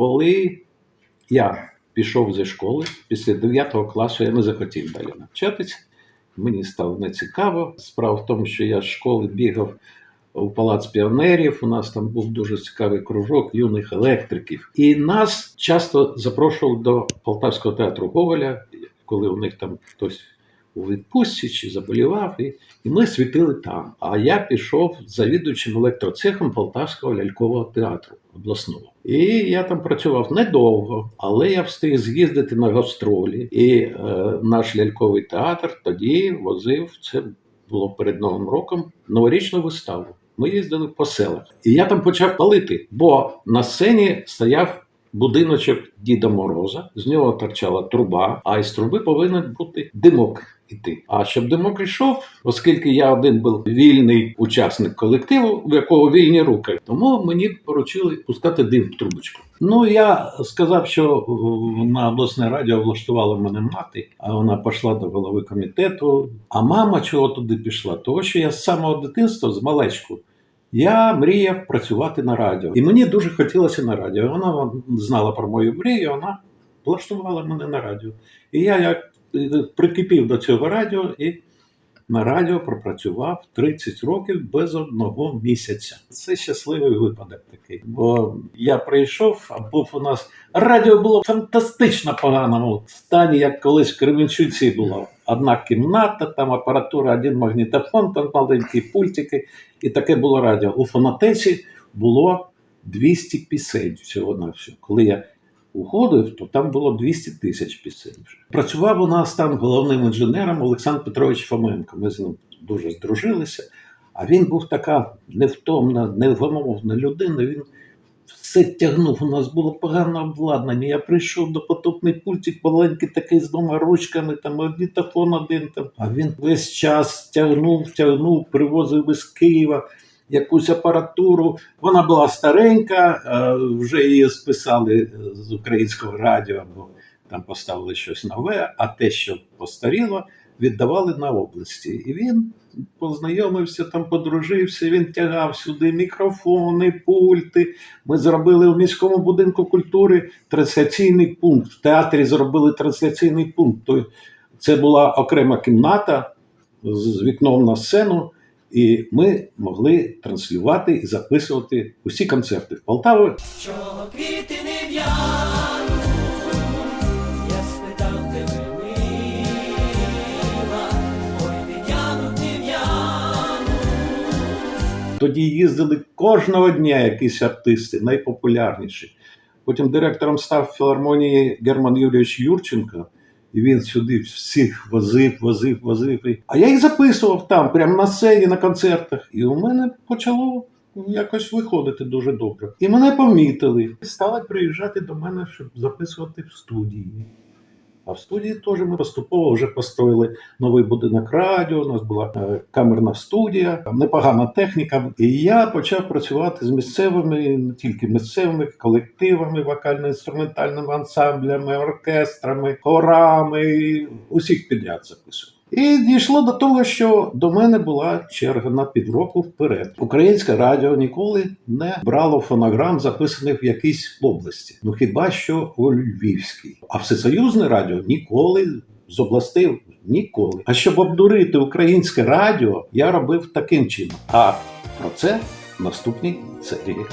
коли я пішов зі школи після 9 класу, я не захотів далі навчатися. Мені стало нецікаво. Справа в тому, що я з школи бігав у палац піонерів. У нас там був дуже цікавий кружок юних електриків. І нас часто запрошували до Полтавського театру Гоголя, коли у них там хтось у відпустці чи заболівав, і, і ми світили там. А я пішов завідуючим електроцехом Полтавського лялькового театру обласного. І я там працював недовго, але я встиг з'їздити на гастролі. І е, наш ляльковий театр тоді возив це було перед Новим роком новорічну виставу. Ми їздили по селах. І я там почав палити, бо на сцені стояв будиночок Діда Мороза, з нього торчала труба, а із труби повинен бути димок іти. А щоб димок йшов, оскільки я один був вільний учасник колективу, у якого вільні руки, тому мені поручили пускати дим в трубочку. Ну я сказав, що на обласне радіо влаштувала мене мати, а вона пішла до голови комітету. А мама чого туди пішла? Тому що я з самого дитинства, з малечку, я мріяв працювати на радіо. І мені дуже хотілося на радіо. Вона знала про мою мрію, вона влаштувала мене на радіо. І я як е, прикипів до цього радіо і на радіо пропрацював 30 років без одного місяця. Це щасливий випадок такий. Бо я прийшов, а був у нас радіо було в фантастично поганому стані, як колись в Кременчуці була. Одна кімната, там апаратура, один магнітофон, там маленькі пультики, і таке було радіо. У фонотеці було 200 пісень всього на всього. Коли я уходив, то там було 200 тисяч пісень. вже. Працював у нас там головним інженером Олександр Петрович Фоменко. Ми з ним дуже здружилися. А він був така невтомна, невгамовна людина. Він все тягнув. У нас було погане обладнання. Я прийшов до потопний пультик, маленький такий з двома ручками, там магнітофон один там. А він весь час тягнув, тягнув, привозив із Києва якусь апаратуру. Вона була старенька, е, вже її списали з українського радіо, бо там поставили щось нове, а те, що постаріло, віддавали на області. І він познайомився, там подружився, він тягав сюди мікрофони, пульти. Ми зробили в міському будинку культури трансляційний пункт. В театрі зробили трансляційний пункт. Це була окрема кімната з вікном на сцену. І ми могли транслювати і записувати усі концерти в Полтаві. Чого квіти не в'януть? Тоді їздили кожного дня якісь артисти, найпопулярніші. Потім директором став філармонії Герман Юрійович Юрченко, і він сюди всіх возив, возив, возив. А я їх записував там, прямо на сцені, на концертах. І у мене почало якось виходити дуже добре. І мене помітили. Стали приїжджати до мене, щоб записувати в студії. А в студії теж ми поступово вже построїли новий будинок радіо. У нас була е, камерна студія, непогана техніка. І я почав працювати з місцевими, не тільки місцевими колективами, вокально-інструментальними ансамблями, оркестрами, хорами, усіх підряд записував. І дійшло до того, що до мене була черга на півроку вперед. Українське радіо ніколи не брало фонограм, записаних в якійсь області. Ну хіба що у Львівській. А всесоюзне радіо ніколи з областей ніколи. А щоб обдурити українське радіо, я робив таким чином. А про це в наступній серії.